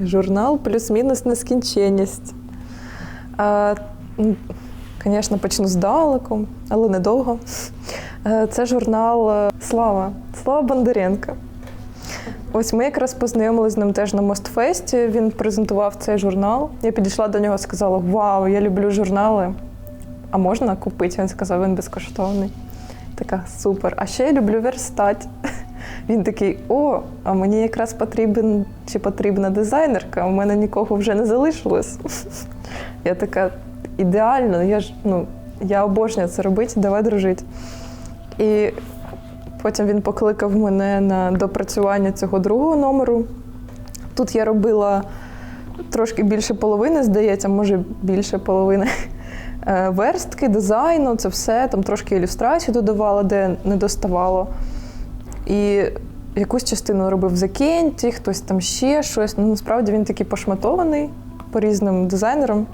Журнал плюс-мінус нескінченність. Звісно, почну здалеку, але недовго. Е, Це журнал е, Слава. Слава Бондаренка. Ось ми якраз познайомилися з ним теж на Мостфесті. Він презентував цей журнал. Я підійшла до нього і сказала: Вау, я люблю журнали. А можна купити? Він сказав, він безкоштовний. Така супер. А ще я люблю верстать. Він такий: о, а мені якраз потрібен чи потрібна дизайнерка, у мене нікого вже не залишилось. Я така ідеально, я ж ну, я обожнюю це робити, давай дружити. І потім він покликав мене на допрацювання цього другого номеру. Тут я робила трошки більше половини, здається, може більше половини. Е, Верстки, дизайну, це все, там трошки ілюстрацій додавала, де не доставало. І якусь частину робив за Кенті, хтось там ще щось. Ну, насправді він такий пошматований по різним дизайнерам,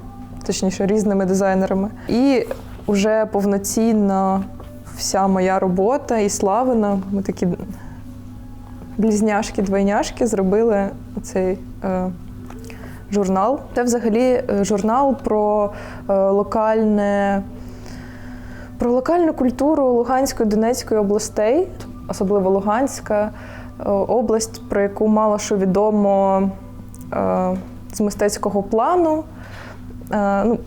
точніше, різними дизайнерами. І вже повноцінна вся моя робота і славина. Ми такі близняшки, двойняшки зробили цей е, журнал. Це взагалі е, журнал про е, локальне. Про локальну культуру Луганської Донецької областей, особливо Луганська е, область, про яку мало що відомо е, з мистецького плану. Е, Ну,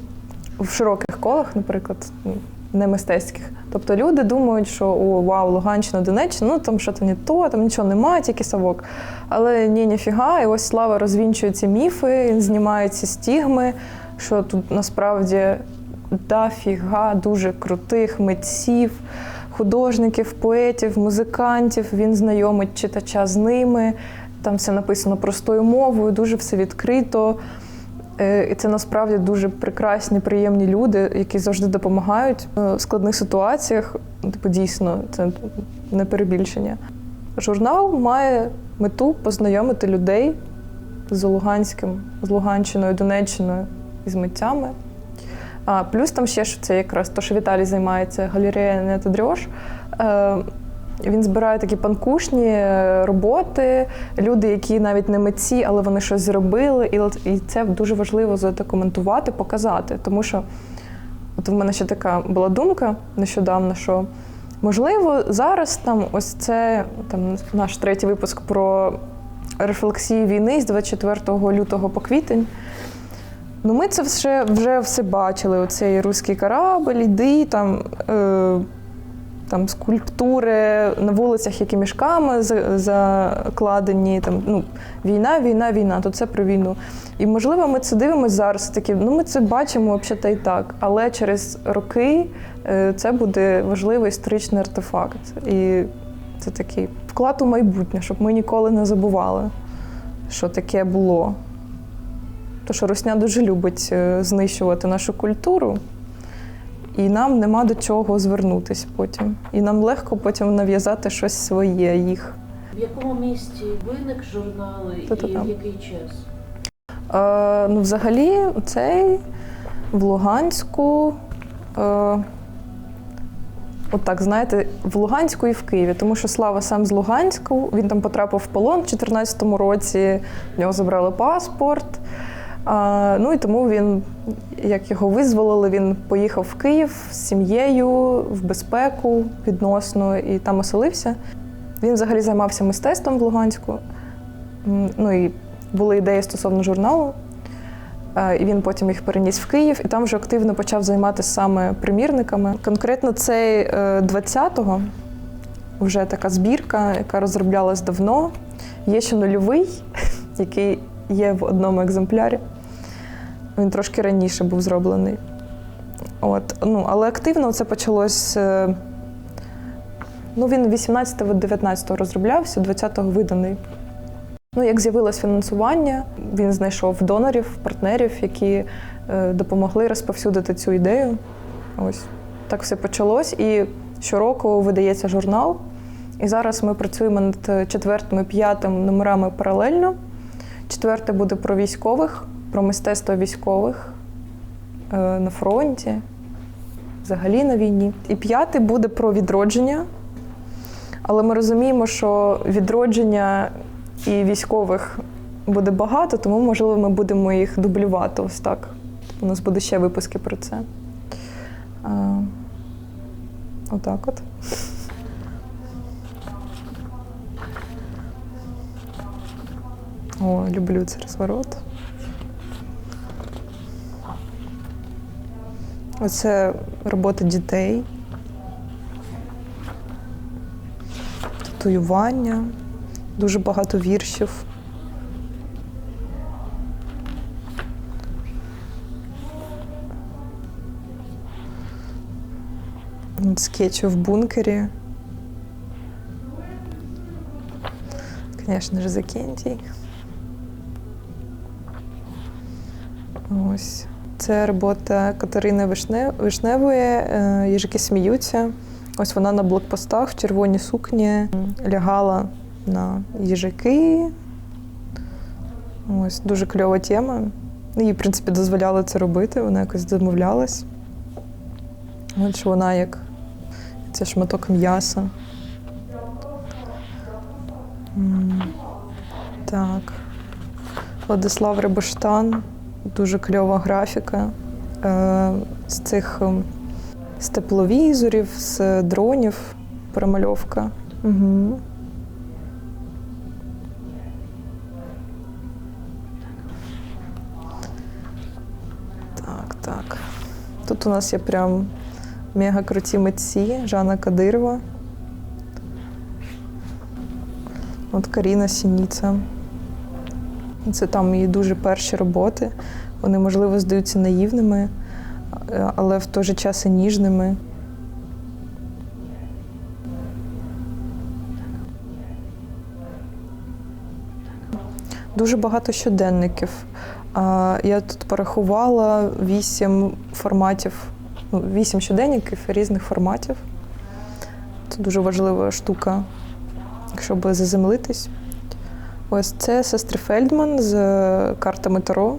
в широких колах, наприклад, ну, не мистецьких. Тобто люди думають, що о, вау, Луганщина, Донеччина, ну там що то не то, там нічого немає, тільки совок. Але ні, ніфіга, і ось слава розвінчує ці міфи, він знімає ці стігми, що тут насправді дофіга дуже крутих митців, художників, поетів, музикантів. Він знайомить читача з ними. Там все написано простою мовою, дуже все відкрито. Е, І це насправді дуже прекрасні, приємні люди, які завжди допомагають е, в складних ситуаціях. Типу, дійсно, це не перебільшення. Журнал має мету познайомити людей з Луганським, з Луганщиною, Донеччиною і з митцями. А плюс там ще що це якраз то, що Віталій займається галерея «Не дрьош». Е, Він збирає такі панкушні е, роботи, люди, які навіть не митці, але вони щось зробили. І це дуже важливо задокументувати, показати. Тому що от в мене ще така була думка нещодавно, що можливо зараз там ось це там наш третій випуск про рефлексії війни з 24 лютого по квітень. Ну, ми це вже, вже все бачили. Оцей руський корабль, йди, там, е, там скульптури на вулицях, які мішками закладені. Там, ну, війна, війна, війна, то це про війну. І можливо, ми це дивимося зараз. Такі, ну, ми це бачимо взагалі та й так. Але через роки е, це буде важливий історичний артефакт. І це такий вклад у майбутнє, щоб ми ніколи не забували, що таке було. То що Русня дуже любить е, знищувати нашу культуру, і нам нема до чого звернутися потім. І нам легко потім нав'язати щось своє їх. В якому місті виник журнал і в який час? Е, ну, взагалі, цей в Луганську. Е, Отак, знаєте, в Луганську і в Києві, тому що Слава сам з Луганську, він там потрапив в полон в 2014 році, в нього забрали паспорт. Ну і тому він, як його визволили, він поїхав в Київ з сім'єю в безпеку відносно і там оселився. Він взагалі займався мистецтвом в Луганську. Ну і були ідеї стосовно журналу. Е, І він потім їх переніс в Київ, і там вже активно почав займатися саме примірниками. Конкретно цей е, 20-го вже така збірка, яка розроблялась давно. Є ще нульовий, який є в одному екземплярі. Він трошки раніше був зроблений. От, ну, але активно це почалось. е, Ну, він 18-19 розроблявся, 20-го виданий. Ну, як з'явилось фінансування, він знайшов донорів, партнерів, які е, допомогли розповсюдити цю ідею. Ось так все почалось. І щороку видається журнал. І зараз ми працюємо над четвертим і п'ятим номерами паралельно. Четверте буде про військових, про мистецтво військових е, на фронті, взагалі на війні. І п'ятий буде про відродження. Але ми розуміємо, що відродження і військових буде багато, тому можливо ми будемо їх дублювати ось так. У нас буде ще випуски про це. А, отак от. О, люблю цей розворот. Оце робота дітей. Татуювання, дуже багато віршів. Скетчі в бункері. Звісно ж, Закентій. Ось. Це робота Катерини Вишневої. е, Їжики сміються. Ось вона на блокпостах в червоній сукні лягала на їжаки. Ось дуже кльова тема. Ну, Їй, в принципі, дозволяли це робити, вона якось домовлялась. От що вона як це шматок м'яса. Так. Владислав Рибоштан, дуже кльова графіка е, з цих ем, з тепловізорів, з дронів, перемальовка. Угу. Так, так. Тут у нас є прям мега круті митці Жанна Кадирова. От Каріна Сініця. Це там її дуже перші роботи. Вони, можливо, здаються наївними, але в той же час і ніжними. Дуже багато щоденників. Я тут порахувала вісім форматів, ну, вісім щоденників різних форматів. Це дуже важлива штука, щоб заземлитись. Ось це сестри Фельдман з картами Таро.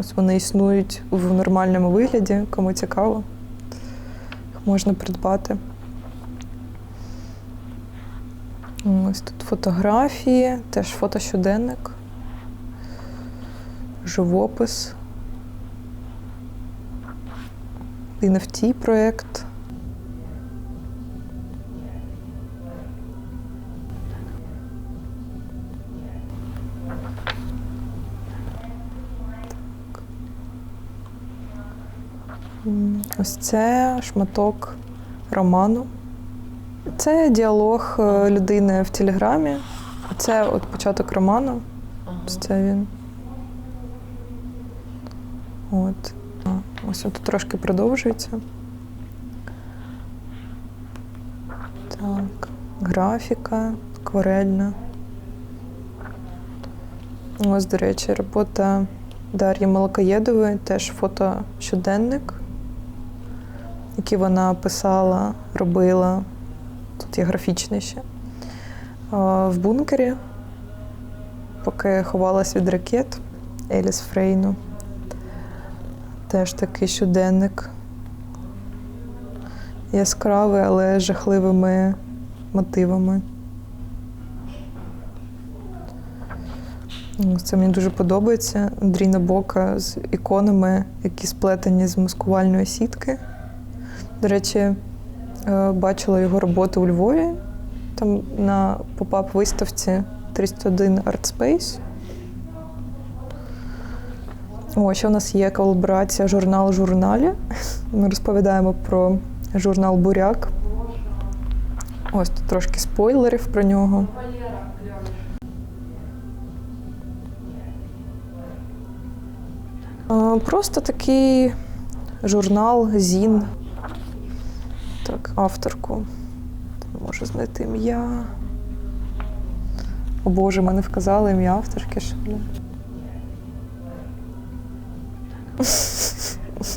Ось вони існують в нормальному вигляді, кому цікаво. Їх можна придбати. Ось тут фотографії, теж фотощоденник, живопис, NFT проєкт. Ось це шматок роману. Це діалог е, людини в Телеграмі. Це от початок роману. Ось це він. От. Ось тут трошки продовжується. Так, графіка, акварельна. Ось, до речі, робота Дар'ї Молокоєдової, теж фотощоденник, який вона писала, робила. Тут є графічний ще. В бункері, поки ховалась від ракет Еліс Фрейну. Теж такий щоденник. Яскравий, але жахливими мотивами. Це мені дуже подобається. Андрій Набока з іконами, які сплетені з маскувальної сітки. До речі, е, бачила його роботу у Львові. Там на поп-ап виставці 301 Art Space. О, ще у нас є колаборація журнал журналі. Ми розповідаємо про журнал Буряк. Ось тут трошки спойлерів про нього. Е, Просто такий журнал, зін. Авторку. Можу знайти ім'я. О Боже, мене вказали ім'я авторки.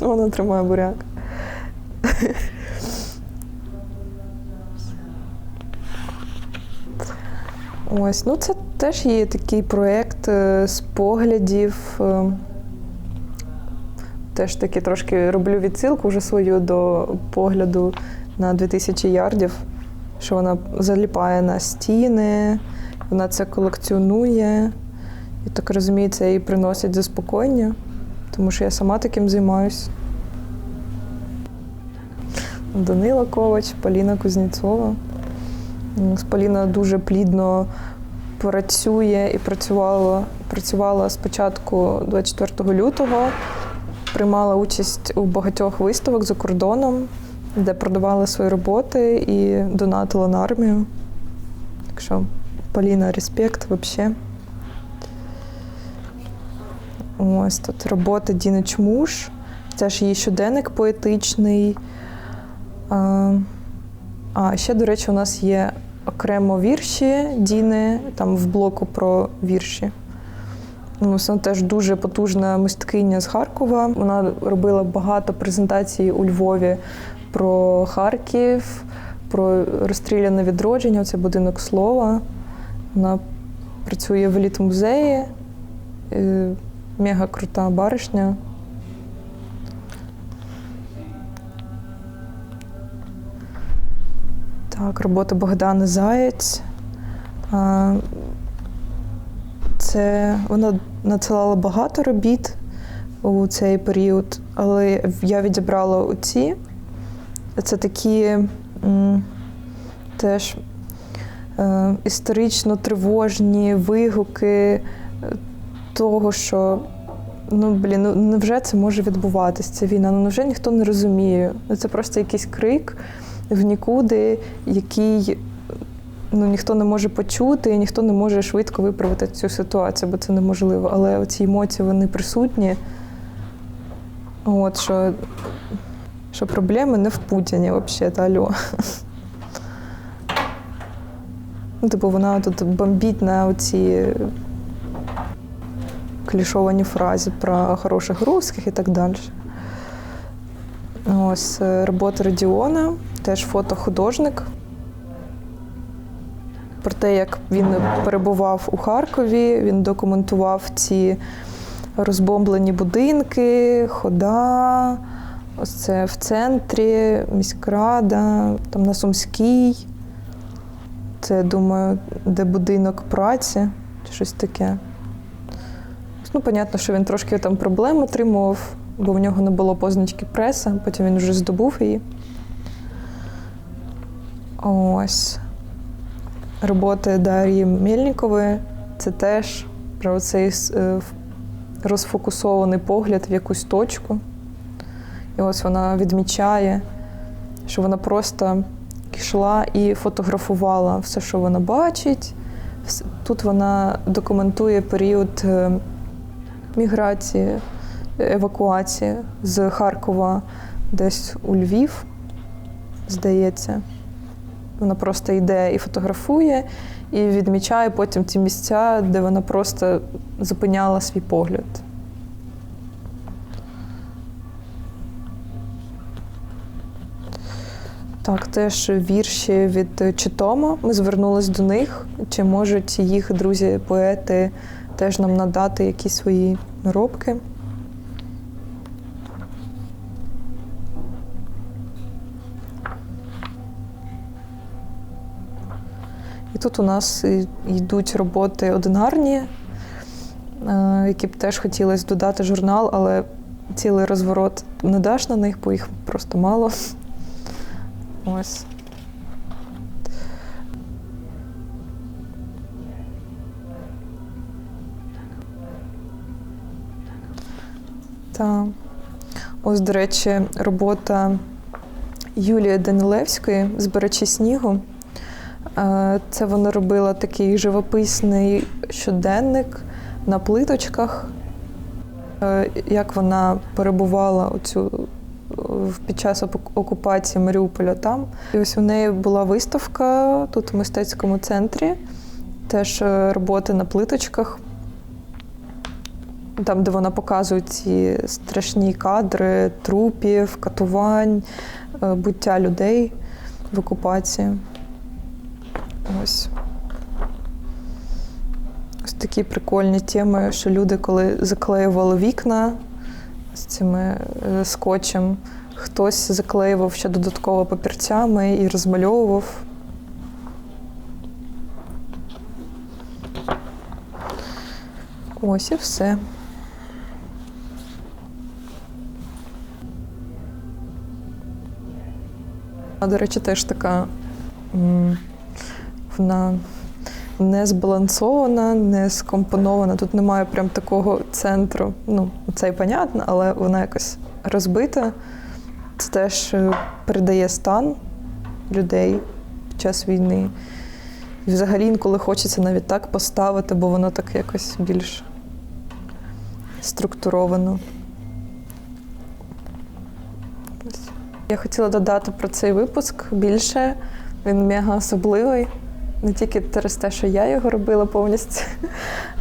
Вона тримає буряк. Ось, ну це теж є такий проєкт е, з поглядів. е, Теж таки трошки роблю відсилку вже свою до погляду на 2000 ярдів, що вона заліпає на стіни, вона це колекціонує. Я так розумію, це їй приносить заспокоєння, тому що я сама таким займаюся. Данила Ковач, Поліна Кузнєцова. М, Поліна дуже плідно працює і працювала, працювала з початку 24 лютого, приймала участь у багатьох виставок за кордоном, де продавала свої роботи і донатила на армію. Так що Поліна, респект взагалі. Ось тут робота Діни Чмуш. Це ж її щоденник поетичний. А, ще, до речі, у нас є окремо вірші Діни, там в блоку про вірші. Ну, Вона теж дуже потужна мисткиня з Харкова. Вона робила багато презентацій у Львові про Харків, про розстріляне відродження, це будинок слова. Вона працює в еліт-музеї. Е, Мега крута баришня. Так, робота Богдани Заєць. Це вона надсилала багато робіт у цей період, але я відібрала оці. Це такі м, теж е, історично тривожні вигуки е, того, що ну блін, ну невже це може відбуватись, ця війна? Ну невже ніхто не розуміє? Ну це просто якийсь крик в нікуди, який ну, ніхто не може почути, і ніхто не може швидко виправити цю ситуацію, бо це неможливо. Але ці емоції вони присутні. От що, що проблеми не в Путіні взагалі, алло. Ну, типу, вона тут бомбить на оці клішовані фрази про хороших русських і так далі. Ось е, робота Радіона, теж фотохудожник. Про те, як він перебував у Харкові, він документував ці розбомблені будинки, хода. Ось це в центрі, міськрада, там на Сумській. Це, думаю, де будинок праці, чи щось таке. Ну, понятно, що він трошки там проблем отримував, бо в нього не було позначки преса, потім він вже здобув її. Ось. Роботи Дар'ї Мельникової це теж про цей е, розфокусований погляд в якусь точку. І ось вона відмічає, що вона просто йшла і фотографувала все, що вона бачить. Тут вона документує період е, міграції, евакуації з Харкова десь у Львів, здається. Вона просто йде і фотографує, і відмічає потім ті місця, де вона просто зупиняла свій погляд. Так, теж вірші від Читома. Ми звернулись до них. Чи можуть їх друзі-поети теж нам надати якісь свої наробки? І тут у нас йдуть роботи одинарні, е, які б теж хотілося додати журнал, але цілий розворот не даш на них, бо їх просто мало. Ось. Так. Ось, до речі, робота Юлії Данилевської Збирачі снігу. Е, Це вона робила такий живописний щоденник на плиточках, Е, як вона перебувала у цю під час окупації Маріуполя там. І ось у неї була виставка тут у мистецькому центрі, теж е, роботи на плиточках. Там, де вона показує ці страшні кадри трупів, катувань, е, буття людей в окупації. Ось. Ось такі прикольні теми, що люди, коли заклеювали вікна з цими е, скотчем, хтось заклеював ще додатково папірцями і розмальовував. Ось і все. А, до речі, теж така вона не збалансована, не скомпонована. Тут немає прям такого центру. Ну, це і понятно, але вона якось розбита. Це теж передає стан людей під час війни. І взагалі інколи хочеться навіть так поставити, бо воно так якось більш структуровано. Я хотіла додати про цей випуск більше. Він мега особливий. Не тільки через те, що я його робила повністю.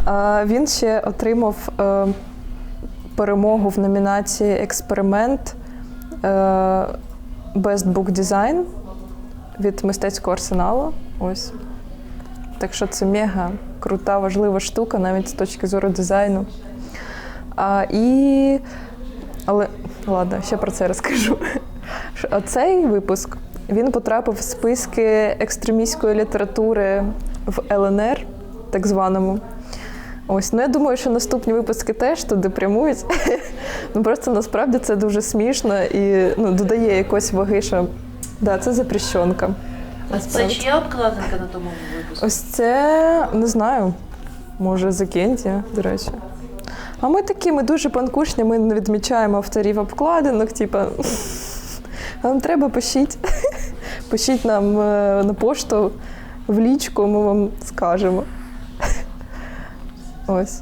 А він ще отримав е, перемогу в номінації Експеримент Best Book Design від мистецького арсеналу. Ось. Так що це мега крута, важлива штука, навіть з точки зору дизайну. А, і... Але ладно, ще про це розкажу. А цей випуск він потрапив в списки екстремістської літератури в ЛНР, так званому. Ось, ну я думаю, що наступні випуски теж туди прямують. ну просто насправді це дуже смішно і ну, додає якось ваги, що да, це запрещенка. А це чия обкладинка на тому випуску? Ось це не знаю. Може, Закентія, до речі. А ми такі, ми дуже панкушні, ми не відмічаємо авторів обкладинок, типа. Вам треба пишіть. Пишіть нам е, на пошту в лічку, ми вам скажемо. Ось.